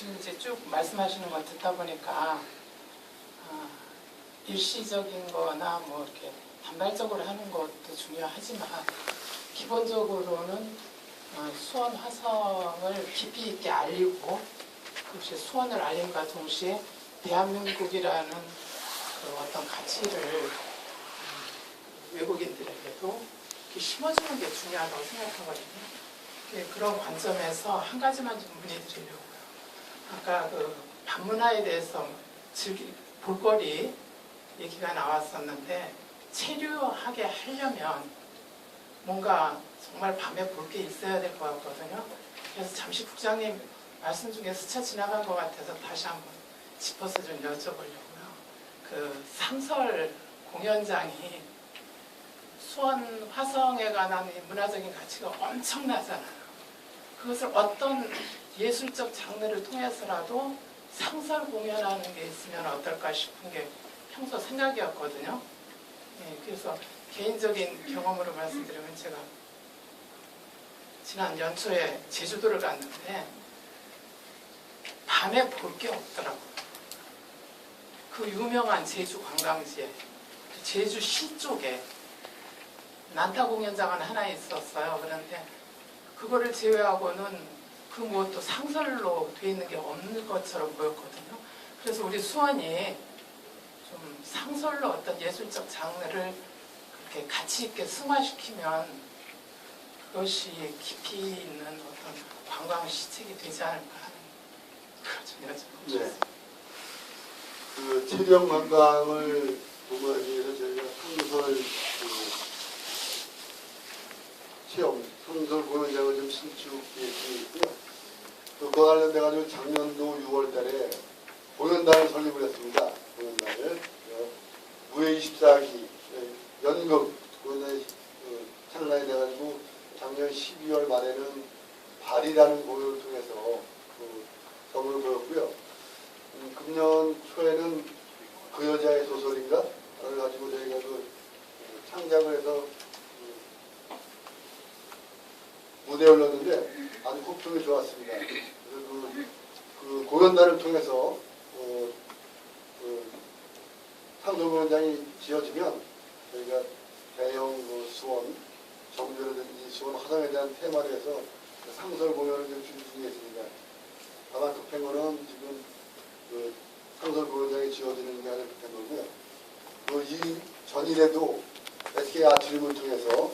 지금 이제 쭉 말씀하시는 거 듣다 보니까 아, 일시적인 거나 뭐 이렇게 단발적으로 하는 것도 중요하지만 기본적으로는 어, 수원 화성을 깊이 있게 알리고 그것이 수원을 알림과 동시에 대한민국이라는 그 어떤 가치를 음, 외국인들에게도 심어주는 게 중요하다고 생각하거든요. 예, 그런 관점에서 한 가지만 좀 문의드리려고요. 아까 그 반문화에 대해서 즐기, 볼거리 얘기가 나왔었는데 체류하게 하려면 뭔가 정말 밤에 볼 게 있어야 될 것 같거든요. 그래서 잠시 국장님 말씀 중에 스쳐 지나간 것 같아서 다시 한번 짚어서 좀 여쭤보려고요. 그 상설 공연장이 수원 화성에 관한 이 문화적인 가치가 엄청나잖아요. 그것을 어떤 예술적 장르를 통해서라도 상설 공연하는 게 있으면 어떨까 싶은 게 평소 생각이었거든요. 예, 그래서 개인적인 경험으로 말씀드리면 제가 지난 연초에 제주도를 갔는데 밤에 볼 게 없더라고요. 그 유명한 제주 관광지에 그 제주 시 쪽에 난타 공연장은 하나 있었어요. 그런데 그거를 제외하고는 그 무엇도 상설로 돼 있는 게 없는 것처럼 보였거든요. 그래서 우리 수원이 좀 상설로 어떤 예술적 장르를 그렇게 가치 있게 승화시키면 그것이 깊이 있는 어떤 관광 시책이 되지 않을까 하는 좀 여쭤보고 네. 그 체령 관광을 도모하기 위해서 저희가 상설 그 체험, 상설 신축 계획이 있고요. 또 그와 관련돼 가지고 작년도 6월 달에 공연단을 설립을 했습니다. 공연단을 어, 무예 24기 연극 공연단이 그 창단이 돼가지고 작년 12월 말에는 발이라는 공연을 통해서 그 성을 보였고요. 음, 금년 초에는 그 여자의 소설인가? 를 가지고 저희가 그 어, 창작을 해서 음, 무대에 올렸는데 아주 호평이 좋았습니다. 그, 그 공연단을 통해서 어, 그 상도공연장이 지어지면 저희가 대형 그 수원, 정주라든지 수원 화성에 대한 테마로 해서 그 상설 공연을 좀 준비 중에 있습니다. 다만 급한 거는 지금 그 상설 공연장이 지어지는 게 아니라 급한 거고요. 그 이 전일에도 SK 아트림을 통해서